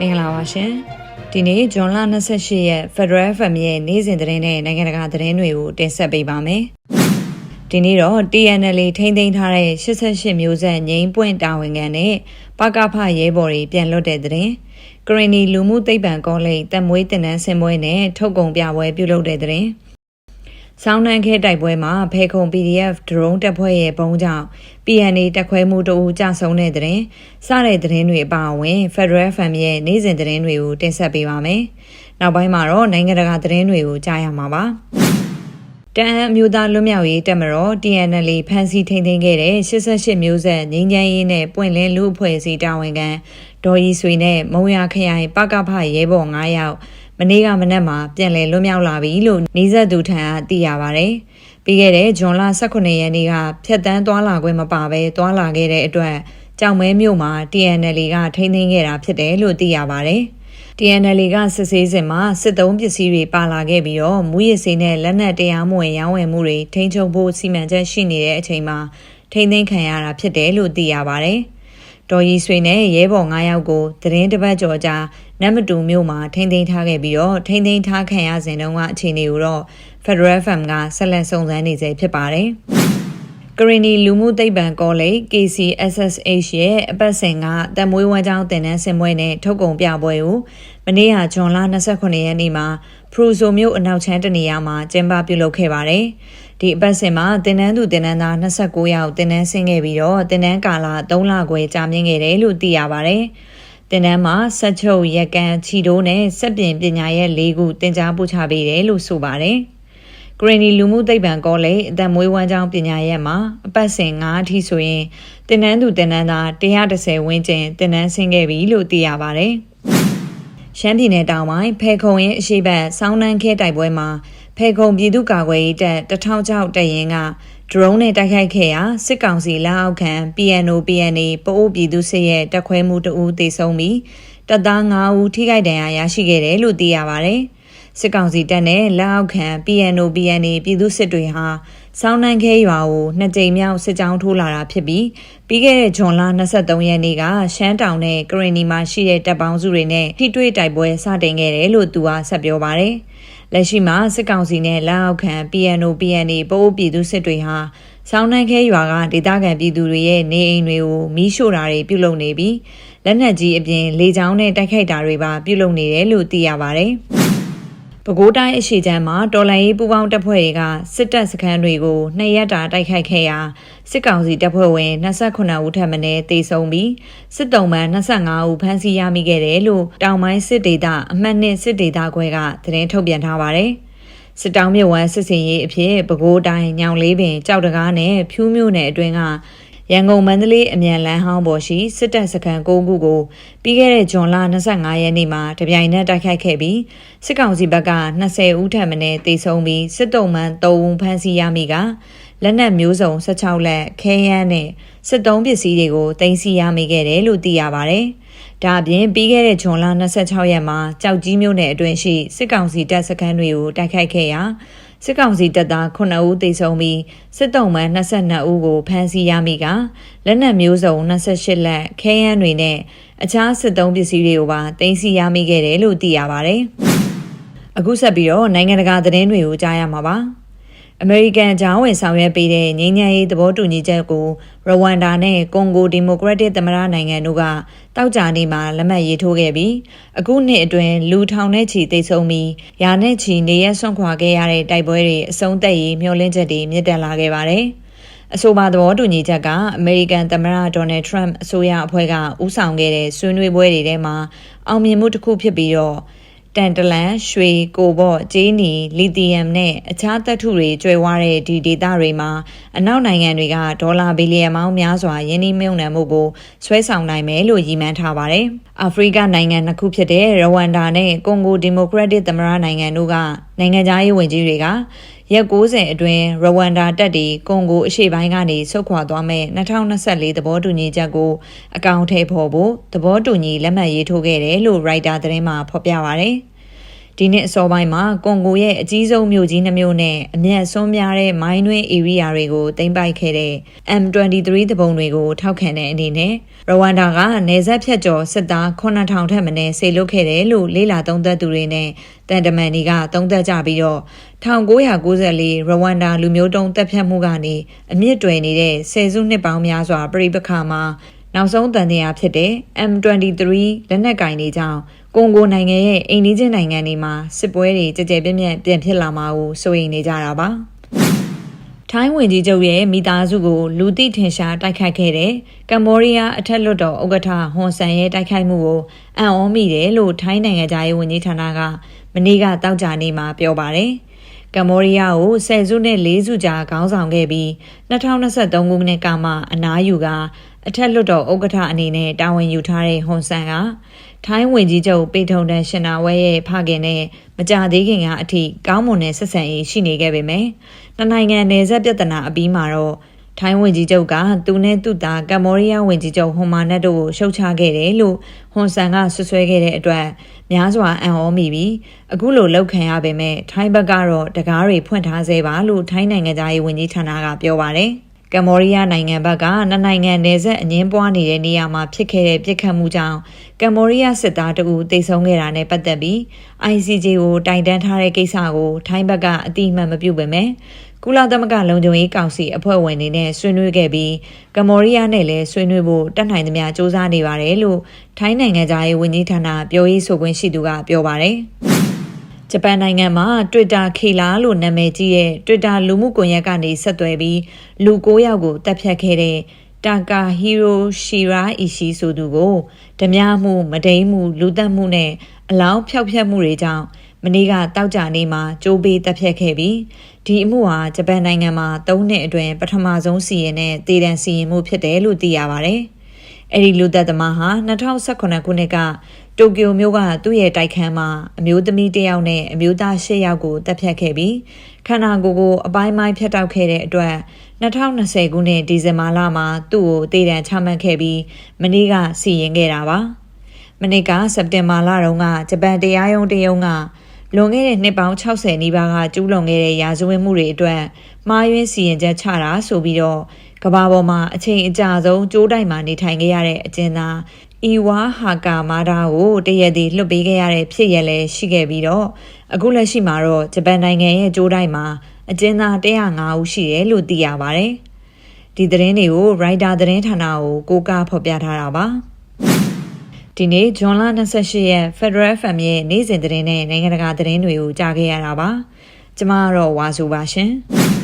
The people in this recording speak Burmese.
မင်္ဂလာပါရှင်ဒီနေ့ဇွန်လ28ရက် Federal FM ရဲ့နေ့စဉ်သတင်းနဲ့နိုင်ငံတကာသတင်းတွေကိုတင်ဆက်ပေးပါမယ်ဒီနေ့တော့ TNL ထိန်းသိမ်းထားတဲ့88မျိုးဆက်ငိမ့်ပွင့်တာဝန်ခံနဲ့ပကဖရဲဘော်တွေပြန်လွတ်တဲ့သတင်းကရင်နီလူမှုသိပ္ပံကောလိပ်တက်မွေးတင်နန်းစင်ပွဲနဲ့ထုတ်ကုန်ပြပွဲပြုလုပ်တဲ့သတင်း ဆောင်းနှန်းခဲတိုက်ပွဲမှာဖေခုံ PDF drone တပ်ဖွဲ့ရဲ့ဘုံကြောင့် PNA တက်ခွဲမှုတအူကြဆုံးတဲ့တဲ့ရင်စတဲ့သတင်းတွေအပါအဝင် Federal FM ရဲ့နေ့စဉ်သတင်းတွေကိုတင်ဆက်ပေးပါမယ်။နောက်ပိုင်းမှာတော့နိုင်ငံတကာသတင်းတွေကိုကြားရမှာပါ။တန်အမျိုးသားလွတ်မြောက်ရေးတပ်မတော် TNL ဖမ်းဆီးထိန်းသိမ်းခဲ့တဲ့88မျိုးဆက်ငင်းချမ်းရေးနဲ့ပွင့်လင်းလူအဖွဲ့အစည်းတာဝန်ခံဒေါ်ရီဆွေနဲ့မုံရခရိုင်ပကဖရဲဘော်9ယောက် မနေ့ကမနက်မှာပြန်လည်လွတ်မြောက်လာပြီလို့နေဆက်သူထံကသိရပါဗျ။ပြီးခဲ့တဲ့ဇွန်လ18ရက်နေ့ကဖြတ်တန်းသွားလာခွင့်မပါဘဲသွားလာခဲ့တဲ့အတွက်ကြောင်မဲမြို့မှာ TNL ကထိန်းသိမ်းခဲ့တာဖြစ်တယ်လို့သိရပါဗျ။ TNL ကစစ်ဆေးစဉ်မှာစစ်သုံးပစ္စည်းတွေပါလာခဲ့ပြီးတော့မူရစ်စိနဲ့လက်နက်တရားမဝင်ရောင်းဝယ်မှုတွေထိန်းချုပ်ဖို့စီမံချက်ရှိနေတဲ့အချိန်မှာထိန်းသိမ်းခံရတာဖြစ်တယ်လို့သိရပါဗျ။ ဒေါ်ရီဆွေနဲ့ရဲဘော်9ယောက်ကိုသတင်းတပတ်ကျော်ကြာနတ်မတူမြို့မှာထိန်းသိမ်းထားခဲ့ပြီးတော့ထိန်းသိမ်းထားခံရစဉ်တုန်းကအခြေအနေကိုတော့ Federal FM ကဆက်လက်စုံစမ်းနေစေဖြစ်ပါတယ်။ကရင်နီလူမှုသိပ္ပံကောလိပ် KCSSH ရဲ့အပတ်စဉ်ကတမွေးဝမ်းကျောင်းတင်နန်းစင်ပွဲနဲ့ထုတ်ကုန်ပြပွဲကိုမနေ့ကဇွန်လ29ရက်နေ့မှာဖရူဆိုမြို့အနောက်ချမ်းတနေရာမှာကျင်းပပြုလုပ်ခဲ့ပါတယ်။ ဒီအပတ်စဉ်မှာတင်နန်းသူတင်နန်းသား29ယောက်တင်နန်းဆင်းခဲ့ပြီးတော့တင်နန်းကာလ3လခွဲကြာမြင့်ခဲ့တယ်လို့သိရပါတယ်။တင်နန်းမှာဆက်ချုပ်ရက်ကန်ချီတိုးနဲ့စက်ပြင်ပညာရဲ့၄ခုတင် जा ပို့ချပေးတယ်လို့ဆိုပါတယ်။ Granny လူမှုသိပ္ပံကောလိပ်အသက်မွေးဝမ်းကြောင်းပညာရဲ့မှာအပတ်စဉ်9အထိဆိုရင်တင်နန်းသူတင်နန်းသား130ဝန်းကျင်တင်နန်းဆင်းခဲ့ပြီလို့သိရပါတယ်။ရှမ်းပြည်နယ်တောင်ပိုင်းဖဲခုံရင်အရှိတ်ဆောင်းနှန်းခဲတိုက်ပွဲမှာ ဖေခုံပြည်သူ့ကာကွယ်ရေးတပ်တထောင်ချောက်တပ်ရင်းကဒရုန်းနဲ့တိုက်ခိုက်ခဲ့ရာစစ်ကောင်စီလက်အောက်ခံ PNO PNA ပအိုးပြည်သူစစ်ရဲ့တပ်ခွဲမှုတအူးတေဆုံးပြီးတပ်သား9ဦးထိခိုက်ဒဏ်ရာရရှိခဲ့တယ်လို့သိရပါဗျ။စစ်ကောင်စီတပ်နဲ့လက်အောက်ခံ PNO PNA ပြည်သူစစ်တွေဟာစောင်းနှန်းခဲရွာကိုနှစ်ကြိမ်မြောက်စစ်ကြောင်းထိုးလာတာဖြစ်ပြီးပြီးခဲ့တဲ့ဇွန်လ23ရက်နေ့ကရှမ်းတောင်နဲ့ကရင်နီမှာရှိတဲ့တပ်ပေါင်းစုတွေနဲ့ထိတွေ့တိုက်ပွဲစတင်ခဲ့တယ်လို့သူကဆက်ပြောပါတယ်။ လက်ရှိမှာစစ်ကောင်စီနဲ့လက်အောက်ခံ PNO PNA ပိုးပြည်သူစစ်တွေဟာဆောင်းနှန်းခဲရွာကဒေသခံပြည်သူတွေရဲ့နေအိမ်တွေကိုမီးရှို့တာတွေပြုလုပ်နေပြီးလက်နက်ကြီးအပြင်လေကြောင်းနဲ့တိုက်ခိုက်တာတွေပါပြုလုပ်နေတယ်လို့သိရပါဗျ။ ပဲခူးတိုင်းအရှိချမ်းမှာတော်လန်ရေးပူးပေါင်းတပ်ဖွဲ့တွေကစစ်တပ်စခန်းတွေကိုနှစ်ရက်တာတိုက်ခိုက်ခဲ့ရာစစ်ကောင်စီတပ်ဖွဲ့ဝင်28ဦးထပ်မံတေဆုံးပြီးစစ်တုံးမှန်25ဦးဖမ်းဆီးရမိခဲ့တယ်လို့တောင်ပိုင်းစစ်ဒေသအမှတ်နှစ်စစ်ဒေသခွဲကသတင်းထုတ်ပြန်ထားပါတယ်။စစ်တောင်းမြဝမ်းစစ်စင်ရေးအဖြစ်ပဲခူးတိုင်းညောင်လေးပင်ကြောက်တကားနဲ့ဖြူးမြို့နယ်အတွင်းက ရန်ကုန်မန္တလေးအမြန်လမ်းဟောင်းပေါ်ရှိစစ်တပ်စခန်း၉ခုကိုပြီးခဲ့တဲ့ဇွန်လ25ရက်နေ့မှာတပြိုင်နက်တိုက်ခိုက်ခဲ့ပြီးစစ်ကောင်စီဘက်က20ဦးထပ်မံတေဆုံးပြီးစစ်တုံးမှန်3ဦးဖမ်းဆီးရမိကလက်နက်မျိုးစုံ16လက်ခဲယမ်းနဲ့စစ်သုံးပစ္စည်းတွေကိုတင်စီရမိခဲ့တယ်လို့သိရပါဗျ။ဒါအပြင်ပြီးခဲ့တဲ့ဇွန်လ26ရက်မှာကြောက်ကြီးမြို့နယ်အတွင်းရှိစစ်ကောင်စီတပ်စခန်းတွေကိုတိုက်ခိုက်ခဲ့ရာ စစ်ကောင်စီတပ်သား9ဦးသေဆုံးပြီးစစ်တုံးမှ22ဦးကိုဖမ်းဆီးရမိကလက်နက်မျိုးစုံ28လက်ခဲယမ်းတွေနဲ့အခြားစစ်သုံးပစ္စည်းတွေကိုပါတင်စီရမိခဲ့တယ်လို့သိရပါဗျ။အခုဆက်ပြီးတော့နိုင်ငံတကာသတင်းတွေကိုကြားရမှာပါ။ အမေရိကန်ကြောင်းဝင်ဆောင်ရွက်ပေးတဲ့ငြိမ်းချမ်းရေးသဘောတူညီချက်ကိုရဝမ်ဒါနဲ့ကွန်ဂိုဒီမိုကရက်တစ်သမ္မတနိုင်ငံတို့ကတောက်ကြနေမှာလက်မှတ်ရေးထိုးခဲ့ပြီးအခုနှစ်အတွင်းလူထောင်နဲ့ချီတိတ်ဆုံးပြီးယာနဲ့ချီနေရဆွန့်ခွာခဲ့ရတဲ့တိုက်ပွဲတွေအဆုံးသက်ရေးမျှော်လင့်ချက်တွေမြင့်တက်လာခဲ့ပါတယ်။အဆိုပါသဘောတူညီချက်ကအမေရိကန်သမ္မတဒေါ်နယ်ထရန့်အစိုးရအဖွဲ့ကဦးဆောင်ခဲ့တဲ့ဆွေးနွေးပွဲတွေထဲမှာအောင်မြင်မှုတစ်ခုဖြစ်ပြီးတော့ တန်တလန်ရွှေကိုဘော့ဂျေးနီလီသီယမ်နဲ့အခြားသတ္ထုတွေကျွဲဝါတဲ့ဒီဒေသတွေမှာအနောက်နိုင်ငံတွေကဒေါ်လာဘီလီယံပေါင်းများစွာယင်းနှိမ့်မြုံနှံမှုကိုဆွဲဆောင်နိုင်မယ်လို့ရည်မှန်းထားပါတယ်။အာဖရိကနိုင်ငံနှစ်ခုဖြစ်တဲ့ရဝမ်ဒါနဲ့ကွန်ဂိုဒီမိုကရက်တစ်သမ္မတနိုင်ငံတို့ကနိုင်ငံသားရေးဝန်ကြီးတွေက ရက်90အတွင်းရဝမ်ဒါတပ်တွေကွန်ဂိုအရှေ့ပိုင်းကနေဆုတ်ခွာသွားမဲ့2024သဘောတူညီချက်ကိုအကောင့်ထဲပေါ်ဖို့သဘောတူညီလက်မှတ်ရေးထိုးခဲ့တယ်လို့ရိုက်တာသတင်းမှာဖော်ပြပါဗျ။ဒီဒီနှစ်အစောပိုင်းမှာကွန်ဂိုရဲ့အကြီးဆုံးမြို့ကြီးနှမျိုးနဲ့အမျက်ဆုံးများတဲ့မိုင်းတွင်းဧရိယာတွေကိုသိမ်းပိုက်ခဲ့တဲ့ M23 တပုံတွေကိုထောက်ခံတဲ့အနေနဲ့ရဝမ်ဒါကနေဆက်ဖြတ်ကျော်စစ်သား9000ထက်မနည်းဆေလွတ်ခဲ့တယ်လို့လေးလာသုံးသက်သူတွေနဲ့တန်တမန်တွေကသုံးသက်ကြပြီးတော့ 1994ရဝမ်ဒါလူမျိုးတုံးတပ်ဖြတ်မှုကနေအမြင့်တွယ်နေတဲ့ဆယ်စုနှစ်ပေါင်းများစွာပြိပခါမှာနောက်ဆုံးတန်တရားဖြစ်တဲ့ M23 လက်နက်ကင်တွေကြောင့်ကွန်ဂိုနိုင်ငံရဲ့အိမ်နီးချင်းနိုင်ငံတွေမှာစစ်ပွဲတွေကြကြပြန့်ပြန့်ပြန်ဖြစ်လာမှာကိုစိုးရိမ်နေကြတာပါ။ထိုင်းဝင်ကြီးချုပ်ရဲ့မိသားစုကိုလူသိထင်ရှားတိုက်ခိုက်ခဲ့တဲ့ကမ္ဘောဒီးယားအထက်လွှတ်တော်ဥက္ကဋ္ဌဟွန်ဆန်ရဲ့တိုက်ခိုက်မှုကိုအံ့ဩမိတယ်လို့ထိုင်းနိုင်ငံသားရေးဝန်ကြီးဌာနကမနေ့ကတောက်ကြနေမှာပြောပါတယ်။ ကမ္ဘောဒီးယားကိုဆယ်စုနှစ်၄စုကြာခေါင်းဆောင်ခဲ့ပြီး2023ခုနှစ်ကမှအနားယူကအထက်လွှတ်တော်ဥက္ကဋ္ဌအနေနဲ့တာဝန်ယူထားတဲ့ဟွန်ဆန်ကထိုင်းဝင်ကြီးချုပ်ပေထုံတန်ရှင်နာဝဲရဲ့ဖခင်နဲ့မကြသေးခင်ကအထိကောင်းမွန်တဲ့ဆက်ဆံရေးရှိနေခဲ့ပေမယ့်နှစ်နိုင်ငံနယ်စပ်ပြဿနာအပြီးမှာတော့ ထိုင်းဝင်ကြီးချုပ်ကသူနဲ့သူ့သားကမ္ဘောဒီးယားဝင်ကြီးချုပ်ဟွန်မာနက်တို့ကိုရှုတ်ချခဲ့တယ်လို့ဟွန်ဆန်ကဆွဆွဲခဲ့တဲ့အတွက်များစွာအံ့ဩမိပြီးအခုလိုလောက်ခံရပေမဲ့ထိုင်းဘက်ကတော့တကားတွေဖွင့်ထားသေးပါလို့ထိုင်းနိုင်ငံသားရေးဝန်ကြီးဌာနကပြောပါတယ် ကမ္ဘောဒီးယားနိုင်ငံဘက်ကနှစ်နိုင်ငံနယ်စပ်အငင်းပွားနေတဲ့နေရာမှာဖြစ်ခဲ့တဲ့ပြစ်ခတ်မှုကြောင့်ကမ္ဘောဒီးယားစစ်သားတအူတိတ်ဆုံးခဲ့တာနဲ့ပတ်သက်ပြီး ICJ ကိုတိုင်တန်းထားတဲ့ကိစ္စကိုထိုင်းဘက်ကအတိအမှန်မပြုပေမဲ့ကုလသမဂ္ဂလုံခြုံရေးကောင်စီအဖွဲ့ဝင်တွေနဲ့ဆွေးနွေးခဲ့ပြီးကမ္ဘောဒီးယားနဲ့လည်းဆွေးနွေးဖို့တက်နိုင်သမျှစ조사နေပါတယ်လို့ထိုင်းနိုင်ငံသားရေးဝန်ကြီးဌာနပြောရေးဆိုခွင့်ရှိသူကပြောပါတယ် ဂျပန်နိုင်ငံမှာ Twitter ခေလာလို့နာမည်ကြီးရဲ့ Twitter လူမှုကွန်ရက်ကနေဆက်သွယ်ပြီးလူ9ယောက်ကိုတပ်ဖြတ်ခဲ့တဲ့တာကာဟီရိုရှီရာအီရှိဆိုသူကိုဓမြမှုမဒိန်မှုလူသက်မှုနဲ့အလောင်းဖျောက်ဖျက်မှုတွေကြောင့်မနေ့ကတောက်ကြနေမှာကြိုးပေးတပ်ဖြတ်ခဲ့ပြီးဒီအမှုဟာဂျပန်နိုင်ငံမှာ၃နှစ်အတွင်းပထမဆုံးစီရင်တဲ့တည်တံစီရင်မှုဖြစ်တယ်လို့သိရပါဗျ။အဲ့ဒီလူသက်သမားဟာ2018ခုနှစ်က တိုကျိုမြို့ကသူ့ရဲ့တိုက်ခန်းမှာအမျိုးသမီးတစ်ယောက်နဲ့အမျိုးသား၈ယောက်ကိုတပ်ဖြတ်ခဲ့ပြီးခန္ဓာကိုယ်ကိုအပိုင်းပိုင်းဖျက်တောက်ခဲ့တဲ့အတွက်2020ခုနှစ်ဒီဇင်ဘာလမှာသူ့ကိုတည်တံချမှတ်ခဲ့ပြီးမနေ့ကစီရင်ခဲ့တာပါ။မနေ့ကစက်တင်ဘာလတုန်းကဂျပန်တရားရုံးတရုံးကလွန်ခဲ့တဲ့နှစ်ပေါင်း60နီးပါးကကျူးလွန်ခဲ့တဲ့ရာဇဝတ်မှုတွေအတွက်မှားယွင်းစီရင်ချက်ချတာဆိုပြီးတော့ကဘာပေါ်မှာအချိန်အကြာဆုံးကြိုးတိုင်မှာနေထိုင်ခဲ့ရတဲ့အကျဉ်းသား အီဝါဟာကာမာဒါကိုတရက်တည်းလွတ်ပေးခဲ့ရတဲ့ဖြစ်ရလဲရှိခဲ့ပြီးတော့အခုလက်ရှိမှာတော့ဂျပန်နိုင်ငံရဲ့ကြိုးတိုင်မှာအကျဉ်းသား105ဦးရှိတယ်လို့သိရပါတယ်။ဒီသတင်းတွေကို Writer သတင်းဌာနကိုကိုးကားဖော်ပြထားတာပါ။ဒီနေ့ဇွန်လ28ရက် Federal FM ရဲ့နေ့စဉ်သတင်းနဲ့နိုင်ငံတကာသတင်းတွေကိုကြားခဲ့ရတာပါ။ကျမကတော့ဝါစုပါရှင်။